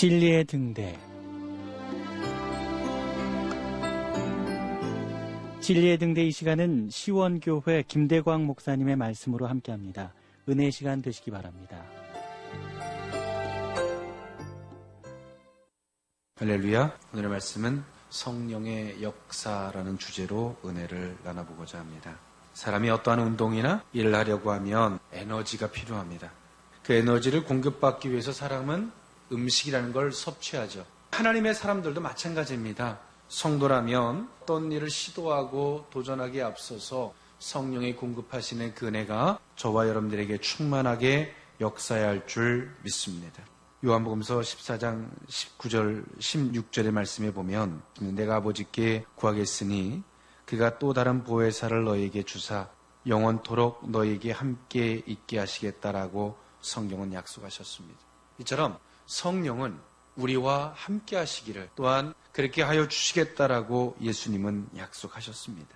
진리의 등대 진리의 등대 이 시간은 시원교회 김대광 목사님의 말씀으로 함께합니다. 은혜 시간 되시기 바랍니다. 할렐루야. 오늘의 말씀은 성령의 역사라는 주제로 은혜를 나눠보고자 합니다. 사람이 어떠한 운동이나 일을 하려고 하면 에너지가 필요합니다. 그 에너지를 공급받기 위해서 사람은 음식이라는 걸 섭취하죠. 하나님의 사람들도 마찬가지입니다. 성도라면 어떤 일을 시도하고 도전하기에 앞서서 성령이 공급하시는 그 은혜가 저와 여러분들에게 충만하게 역사해야 할 줄 믿습니다. 요한복음서 14장 19절 16절의 말씀에 보면 내가 아버지께 구하겠으니 그가 또 다른 보혜사를 너에게 주사 영원토록 너에게 함께 있게 하시겠다라고 성경은 약속하셨습니다. 이처럼 성령은 우리와 함께 하시기를 또한 그렇게 하여 주시겠다라고 예수님은 약속하셨습니다.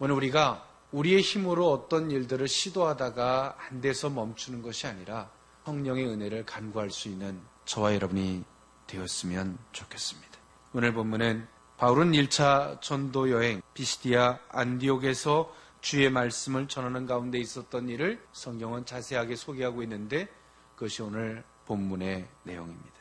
오늘 우리가 우리의 힘으로 어떤 일들을 시도하다가 안 돼서 멈추는 것이 아니라 성령의 은혜를 간구할 수 있는 저와 여러분이 되었으면 좋겠습니다. 오늘 본문은 바울은 1차 전도 여행 비시디아 안디옥에서 주의 말씀을 전하는 가운데 있었던 일을 성경은 자세하게 소개하고 있는데 그것이 오늘 본문의 내용입니다.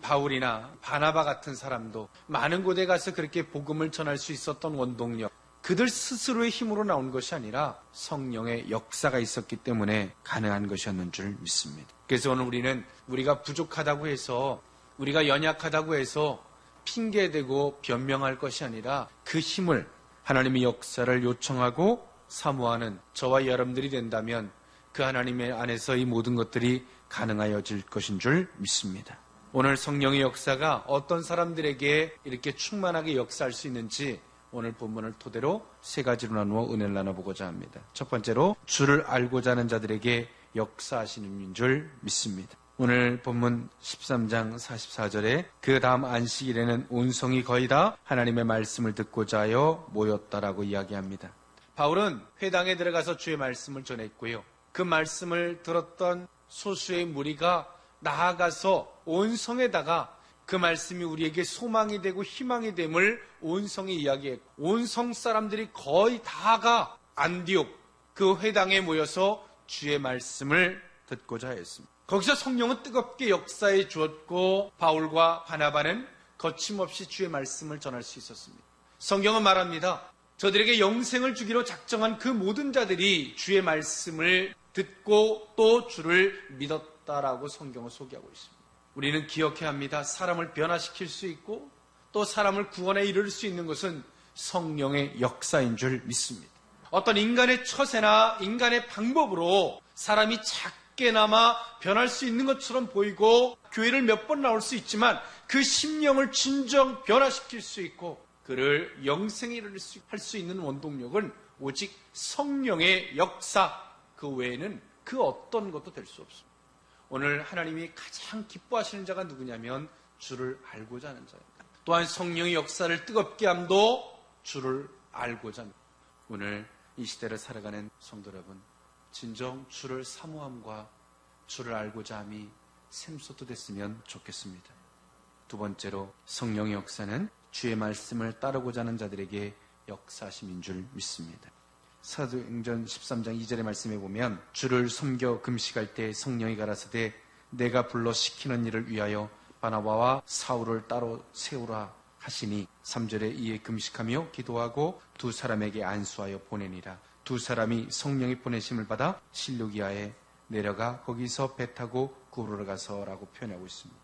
바울이나 바나바 같은 사람도 많은 곳에 가서 그렇게 복음을 전할 수 있었던 원동력, 그들 스스로의 힘으로 나온 것이 아니라 성령의 역사가 있었기 때문에 가능한 것이었는 줄 믿습니다. 그래서 오늘 우리는 우리가 부족하다고 해서 우리가 연약하다고 해서 핑계대고 변명할 것이 아니라 그 힘을 하나님의 역사를 요청하고 사모하는 저와 여러분들이 된다면 그 하나님의 안에서 이 모든 것들이 가능하여질 것인 줄 믿습니다. 오늘 성령의 역사가 어떤 사람들에게 이렇게 충만하게 역사할 수 있는지 오늘 본문을 토대로 세 가지로 나누어 은혜를 나눠보고자 합니다. 첫 번째로 주를 알고자 하는 자들에게 역사하시는 줄 믿습니다. 오늘 본문 13장 44절에 그 다음 안식일에는 온 성이 거의 다 하나님의 말씀을 듣고자 하여 모였다라고 이야기합니다. 바울은 회당에 들어가서 주의 말씀을 전했고요. 그 말씀을 들었던 소수의 무리가 나아가서 온 성에다가 그 말씀이 우리에게 소망이 되고 희망이 됨을 온 성이 이야기했고 온 성 사람들이 거의 다가 안디옥 그 회당에 모여서 주의 말씀을 듣고자 했습니다. 거기서 성령은 뜨겁게 역사해 주었고 바울과 바나바는 거침없이 주의 말씀을 전할 수 있었습니다. 성경은 말합니다. 저들에게 영생을 주기로 작정한 그 모든 자들이 주의 말씀을 듣고 또 주를 믿었다라고 성경을 소개하고 있습니다. 우리는 기억해야 합니다. 사람을 변화시킬 수 있고 또 사람을 구원에 이를 수 있는 것은 성령의 역사인 줄 믿습니다. 어떤 인간의 처세나 인간의 방법으로 사람이 작게나마 변할 수 있는 것처럼 보이고 교회를 몇 번 나올 수 있지만 그 심령을 진정 변화시킬 수 있고 그를 영생에 이를 할수 있는 원동력은 오직 성령의 역사 그 외에는 그 어떤 것도 될 수 없습니다. 오늘 하나님이 가장 기뻐하시는 자가 누구냐면 주를 알고자 하는 자입니다. 또한 성령의 역사를 뜨겁게 함도 주를 알고자 합니다. 오늘 이 시대를 살아가는 성도 여러분, 진정 주를 사모함과 주를 알고자 함이 샘솟도 됐으면 좋겠습니다. 두 번째로 성령의 역사는 주의 말씀을 따르고자 하는 자들에게 역사심인 줄 믿습니다. 사도행전 13장 2절의 말씀에 보면 주를 섬겨 금식할 때 성령이 가라사대 내가 불러 시키는 일을 위하여 바나바와 사울을 따로 세우라 하시니 3절에 이에 금식하며 기도하고 두 사람에게 안수하여 보내니라 두 사람이 성령의 보내심을 받아 실루기아에 내려가 거기서 배 타고 구르러 가서라고 표현하고 있습니다.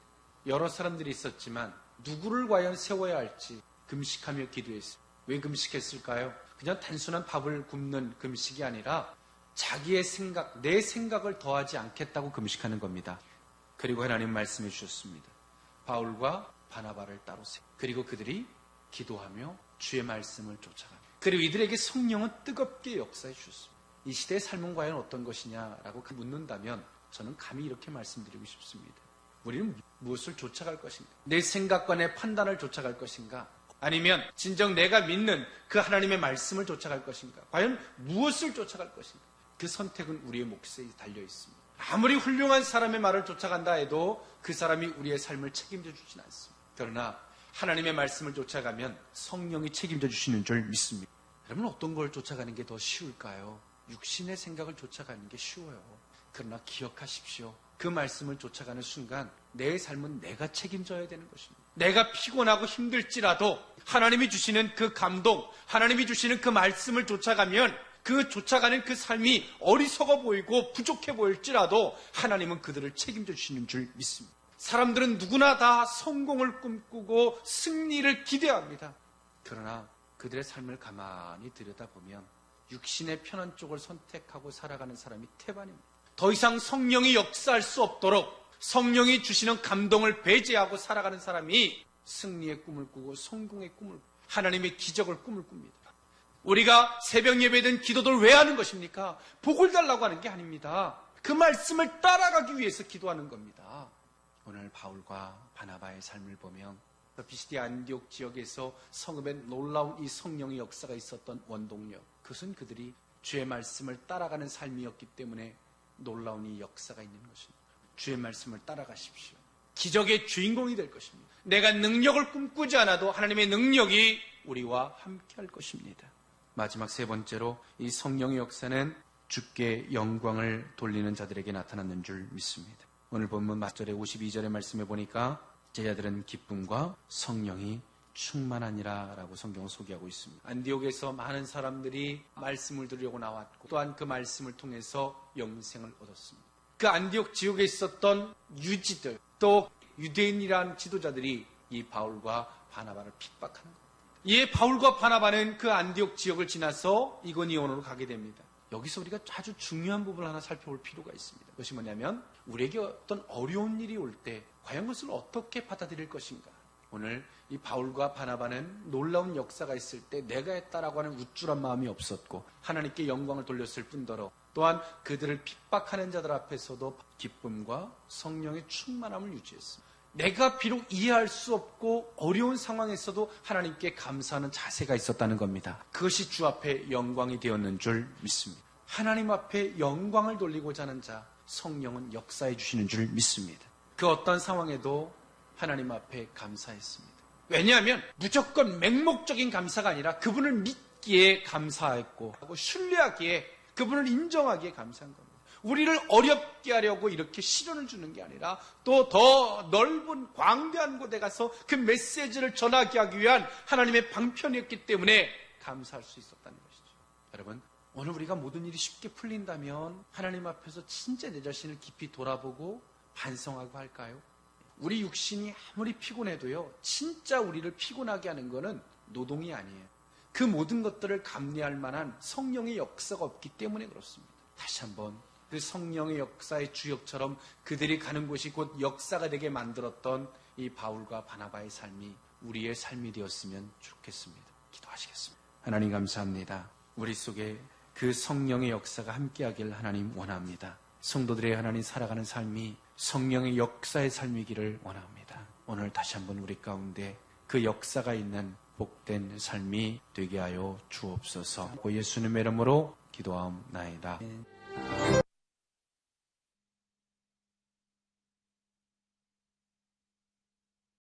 여러 사람들이 있었지만 누구를 과연 세워야 할지 금식하며 기도했습니다. 왜 금식했을까요? 그냥 단순한 밥을 굶는 금식이 아니라 자기의 생각, 내 생각을 더하지 않겠다고 금식하는 겁니다. 그리고 하나님 말씀해 주셨습니다. 바울과 바나바를 따로 세. 그리고 그들이 기도하며 주의 말씀을 쫓아갑니다. 그리고 이들에게 성령은 뜨겁게 역사해 주셨습니다. 이 시대의 삶은 과연 어떤 것이냐라고 묻는다면 저는 감히 이렇게 말씀드리고 싶습니다. 우리는 무엇을 쫓아갈 것인가? 내 생각과 내 판단을 쫓아갈 것인가? 아니면 진정 내가 믿는 그 하나님의 말씀을 쫓아갈 것인가? 과연 무엇을 쫓아갈 것인가? 그 선택은 우리의 몫에 달려 있습니다. 아무리 훌륭한 사람의 말을 쫓아간다 해도 그 사람이 우리의 삶을 책임져 주진 않습니다. 그러나 하나님의 말씀을 쫓아가면 성령이 책임져 주시는 줄 믿습니다. 여러분 어떤 걸 쫓아가는 게 더 쉬울까요? 육신의 생각을 쫓아가는 게 쉬워요. 그러나 기억하십시오. 그 말씀을 쫓아가는 순간 내 삶은 내가 책임져야 되는 것입니다. 내가 피곤하고 힘들지라도 하나님이 주시는 그 감동, 하나님이 주시는 그 말씀을 쫓아가면 그 쫓아가는 그 삶이 어리석어 보이고 부족해 보일지라도 하나님은 그들을 책임져 주시는 줄 믿습니다. 사람들은 누구나 다 성공을 꿈꾸고 승리를 기대합니다. 그러나 그들의 삶을 가만히 들여다보면 육신의 편한 쪽을 선택하고 살아가는 사람이 태반입니다. 더 이상 성령이 역사할 수 없도록 성령이 주시는 감동을 배제하고 살아가는 사람이 승리의 꿈을 꾸고 성공의 꿈을 하나님의 기적을 꿈을 꿉니다. 우리가 새벽 예배든 기도를 왜 하는 것입니까? 복을 달라고 하는 게 아닙니다. 그 말씀을 따라가기 위해서 기도하는 겁니다. 오늘 바울과 바나바의 삶을 보면 비시디 안디옥 지역에서 성읍에 놀라운 이 성령의 역사가 있었던 원동력. 그것은 그들이 주의 말씀을 따라가는 삶이었기 때문에 놀라운 이 역사가 있는 것입니다. 주의 말씀을 따라가십시오. 기적의 주인공이 될 것입니다. 내가 능력을 꿈꾸지 않아도 하나님의 능력이 우리와 함께 할 것입니다. 마지막 세 번째로 이 성령의 역사는 주께 영광을 돌리는 자들에게 나타났는 줄 믿습니다. 오늘 본문 맞절의 52절의 말씀에 보니까 제자들은 기쁨과 성령이 충만하니라 라고 성경을 소개하고 있습니다. 안디옥에서 많은 사람들이 말씀을 들으려고 나왔고 또한 그 말씀을 통해서 영생을 얻었습니다. 그 안디옥 지역에 있었던 유지들 또 유대인이란 지도자들이 이 바울과 바나바를 핍박하는 겁니다. 이에 바울과 바나바는 그 안디옥 지역을 지나서 이고니온으로 가게 됩니다. 여기서 우리가 아주 중요한 부분을 하나 살펴볼 필요가 있습니다. 그것이 뭐냐면 우리에게 어떤 어려운 일이 올 때 과연 그것을 어떻게 받아들일 것인가? 오늘 이 바울과 바나바는 놀라운 역사가 있을 때 내가 했다라고 하는 우쭐한 마음이 없었고 하나님께 영광을 돌렸을 뿐더러 또한 그들을 핍박하는 자들 앞에서도 기쁨과 성령의 충만함을 유지했습니다. 내가 비록 이해할 수 없고 어려운 상황에서도 하나님께 감사하는 자세가 있었다는 겁니다. 그것이 주 앞에 영광이 되었는 줄 믿습니다. 하나님 앞에 영광을 돌리고자 하는 자, 성령은 역사해 주시는 줄 믿습니다. 그 어떤 상황에도 하나님 앞에 감사했습니다. 왜냐하면 무조건 맹목적인 감사가 아니라 그분을 믿기에 감사했고 신뢰하기에 그분을 인정하기에 감사한 겁니다. 우리를 어렵게 하려고 이렇게 시련을 주는 게 아니라 또 더 넓은 광대한 곳에 가서 그 메시지를 전하게 하기 위한 하나님의 방편이었기 때문에 감사할 수 있었다는 것이죠. 여러분, 오늘 우리가 모든 일이 쉽게 풀린다면 하나님 앞에서 진짜 내 자신을 깊이 돌아보고 반성하고 할까요? 우리 육신이 아무리 피곤해도요, 진짜 우리를 피곤하게 하는 거는 노동이 아니에요. 그 모든 것들을 감내할 만한 성령의 역사가 없기 때문에 그렇습니다. 다시 한번 그 성령의 역사의 주역처럼 그들이 가는 곳이 곧 역사가 되게 만들었던 이 바울과 바나바의 삶이 우리의 삶이 되었으면 좋겠습니다. 기도하시겠습니다. 하나님 감사합니다. 우리 속에 그 성령의 역사가 함께하길 하나님 원합니다. 성도들의 하나님 살아가는 삶이 성령의 역사의 삶이기를 원합니다. 오늘 다시 한번 우리 가운데 그 역사가 있는 복된 삶이 되게 하여 주옵소서. 예수님의 이름으로 기도하옵나이다.